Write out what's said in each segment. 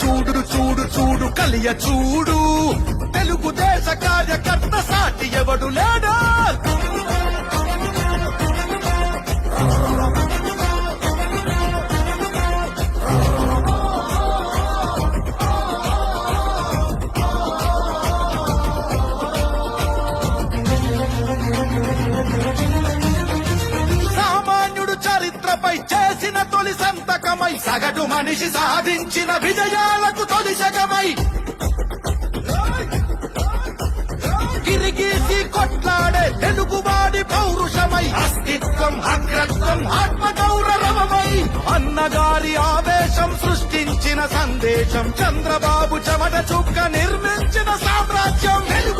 చూడు చూడు చూడు కలియ చూడు. సంతకమై సగటు మనిషి సాధించిన విజయాలకు తొలి శకమై. గిరిగీసి కొట్లాడే తెలుగువాడి పౌరుషమై. అస్తిత్వం అగ్రత్వం ఆత్మగౌరవమై. అన్నగారి ఆవేశం సృష్టించిన సందేశం. చంద్రబాబు చెమట చుక్క నిర్మించిన సామ్రాజ్యం. తెలుగు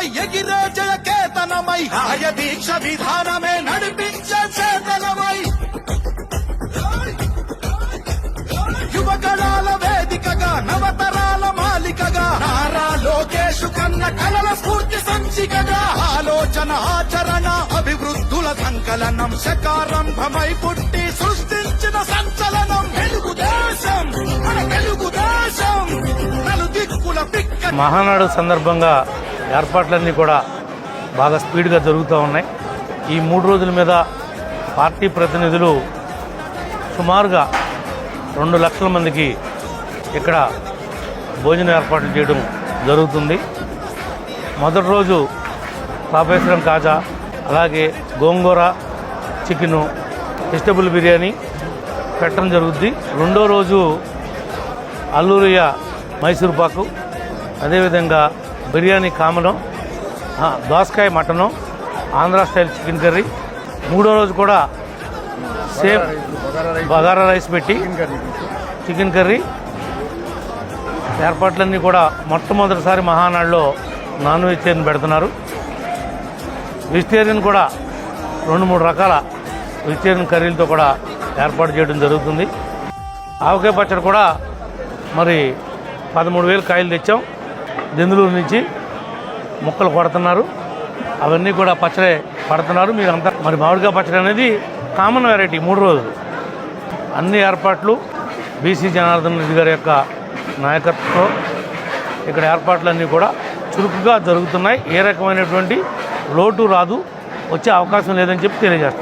భుజాలపై ఎగిరే జయ కేతనమై రాయ దీక్ష విధానమే నడిపించే చేతనమై. యువకళాల వేదికగా నవతరాల మాలికగా నారా లోకేష్ కన్న కళల స్ఫూర్తి సంచికగా ఆలోచన ఆచరణ అభివృద్ధుల సంకలనం శకారంభమై పుట్టి సృష్టించిన సంచలనం తెలుగుదేశం మన తెలుగుదేశం నలు దిక్కుల పిక్క మహానాడు సందర్భంగా ఏర్పాట్లన్నీ కూడా బాగా స్పీడ్గా జరుగుతూ ఉన్నాయి. ఈ మూడు రోజుల మీద పార్టీ ప్రతినిధులు సుమారుగా రెండు లక్షల మందికి ఇక్కడ భోజనం ఏర్పాట్లు చేయడం జరుగుతుంది. మొదటి రోజు పాపేశ్వరం కాజా అలాగే గోంగూర చికెను వెజిటబుల్ బిర్యానీ పెట్టడం జరుగుద్ది. రెండో రోజు అల్లూరియ మైసూర్ పాకు అదేవిధంగా బిర్యానీ కామను దోసకాయ mutton Andhra style chicken curry. మూడో రోజు కూడా సేమ్ బగారా రైస్ పెట్టి చికెన్ కర్రీ. ఏర్పాట్లన్నీ కూడా మొట్టమొదటిసారి మహానాడులో నాన్ వెజిటేరియన్ పెడుతున్నారు. వెజిటేరియన్ కూడా రెండు మూడు రకాల వెజిటేరియన్ కర్రీలతో కూడా ఏర్పాటు చేయడం జరుగుతుంది. ఆవకాయ పచ్చడి కూడా మరి పదమూడు వేలు కాయలు తెచ్చాం. దెందులూరు నుంచి ముక్కలు కొడుతున్నారు. అవన్నీ కూడా పచ్చడి పడుతున్నారు. మీరు అంతా మరి మామిడికాయ పచ్చడి అనేది కామన్ వెరైటీ మూడు రోజులు. అన్ని ఏర్పాట్లు బీసీ జనార్దన్ రెడ్డి గారి యొక్క నాయకత్వంలో ఇక్కడ ఏర్పాట్లన్నీ కూడా చురుకుగా జరుగుతున్నాయి. ఏ రకమైనటువంటి లోటు రాదు. వచ్చే అవకాశం లేదని చెప్పి తెలియజేస్తాను